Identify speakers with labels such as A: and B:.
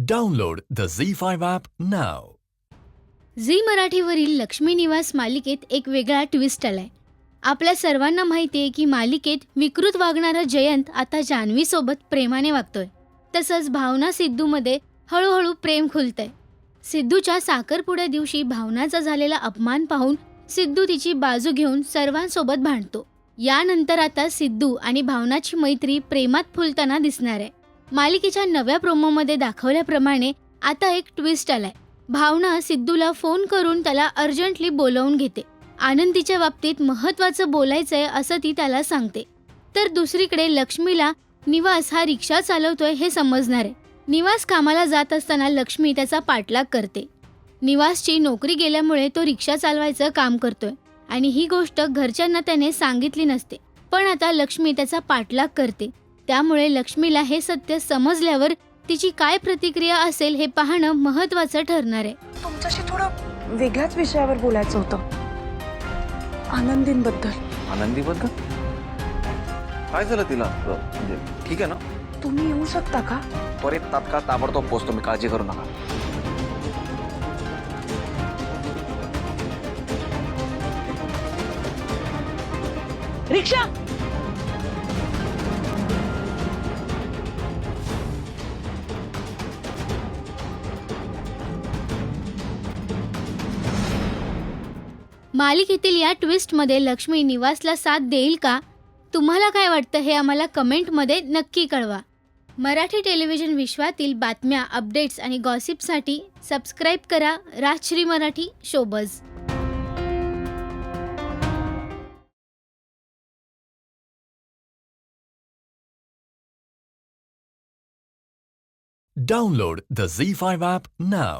A: Download the Z5 app नाव
B: Zee मराठीवरील लक्ष्मी निवास मालिकेत एक वेगळा ट्विस्ट आलाय. आपल्या सर्वांना माहिती आहे की मालिकेत विकृत वागणारा जयंत आता जान्हवीसोबत प्रेमाने वागतोय. तसंच भावना सिद्धूमध्ये हळूहळू प्रेम खुलतंय. सिद्धूच्या साखरपुड्या दिवशी भावनाचा झालेला अपमान पाहून सिद्धू तिची बाजू घेऊन सर्वांसोबत भांडतो. यानंतर आता सिद्धू आणि भावनाची मैत्री प्रेमात फुलताना दिसणार आहे. मालिकेच्या नव्या प्रोमोमध्ये दाखवल्याप्रमाणे आता एक ट्विस्ट आलाय. भावना सिद्धूला फोन करून त्याला अर्जंटली बोलवून घेते. आनंदीच्या बाबतीत महत्वाचं बोलायचंय असं ती त्याला सांगते. तर दुसरीकडे लक्ष्मीला निवास हा रिक्षा चालवतोय हे समजणार. आहे निवास कामाला जात असताना लक्ष्मी त्याचा पाठलाग करते. निवासची नोकरी गेल्यामुळे तो रिक्षा चालवायचं काम करतोय. आणि ही गोष्ट घरच्यांना त्याने सांगितली नसते. पण आता लक्ष्मी त्याचा पाठलाग करते. त्यामुळे लक्ष्मीला हे सत्य समजल्यावर तिची काय प्रतिक्रिया असेल हे पाहणं महत्वाचं ठरणार आहे.
C: तुमच्याशी थोडं वेगळ्याच विषयावर बोलायचं होतं. आनंदींबद्दल.
D: आनंदीबद्दल? काय झालं तिला? अ, म्हणजे ठीक आहे ना?
C: तुम्ही येऊ शकता का?
D: त्वरित तात्काळ ताबडतोब पोहोचतो मी काळजी करू नका.
C: रिक्षा!
B: मालिकेतील या ट्विस्टमध्ये लक्ष्मी निवासला साथ देईल का? तुम्हाला काय वाटतं हे आम्हाला कमेंटमध्ये नक्की कळवा. मराठी टेलिव्हिजन विश्वातील बातम्या अपडेट्स आणि गॉसिपसाठी सबस्क्राईब करा Rajshri Marathi showbiz.
A: Download the Z5 app now.